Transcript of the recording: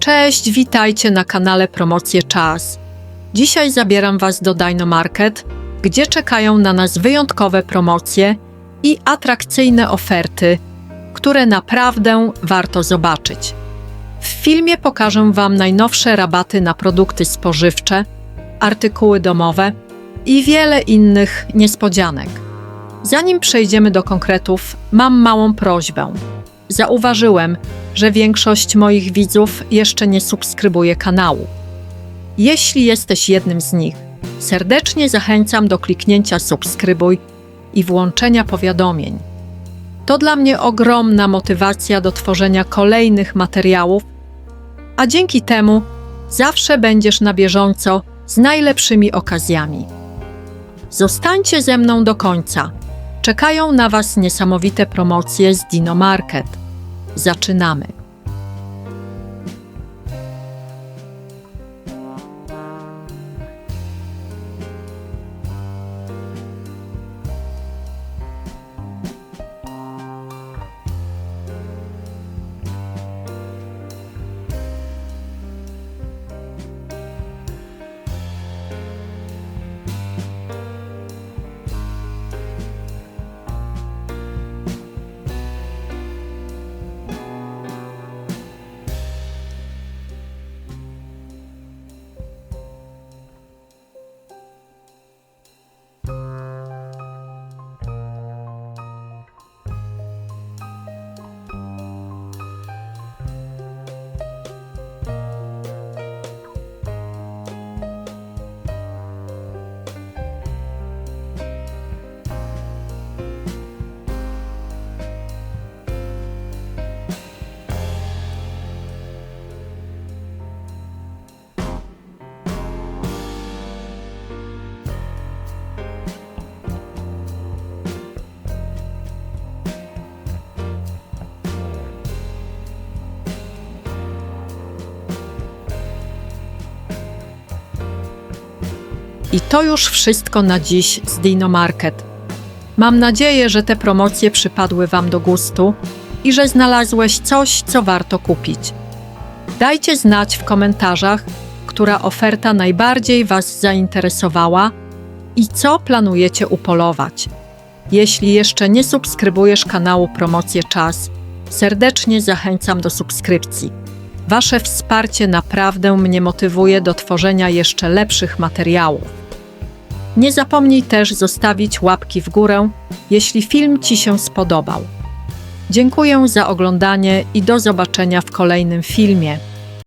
Cześć, witajcie na kanale Promocje Czas. Dzisiaj zabieram Was do Dino Market, gdzie czekają na nas wyjątkowe promocje i atrakcyjne oferty, które naprawdę warto zobaczyć. W filmie pokażę Wam najnowsze rabaty na produkty spożywcze, artykuły domowe i wiele innych niespodzianek. Zanim przejdziemy do konkretów, mam małą prośbę. Zauważyłem, że większość moich widzów jeszcze nie subskrybuje kanału. Jeśli jesteś jednym z nich, serdecznie zachęcam do kliknięcia subskrybuj i włączenia powiadomień. To dla mnie ogromna motywacja do tworzenia kolejnych materiałów, a dzięki temu zawsze będziesz na bieżąco z najlepszymi okazjami. Zostańcie ze mną do końca. Czekają na Was niesamowite promocje z Dino Market. Zaczynamy. I to już wszystko na dziś z Dino Market. Mam nadzieję, że te promocje przypadły Wam do gustu i że znalazłeś coś, co warto kupić. Dajcie znać w komentarzach, która oferta najbardziej Was zainteresowała i co planujecie upolować. Jeśli jeszcze nie subskrybujesz kanału Promocje Czas, serdecznie zachęcam do subskrypcji. Wasze wsparcie naprawdę mnie motywuje do tworzenia jeszcze lepszych materiałów. Nie zapomnij też zostawić łapki w górę, jeśli film Ci się spodobał. Dziękuję za oglądanie i do zobaczenia w kolejnym filmie.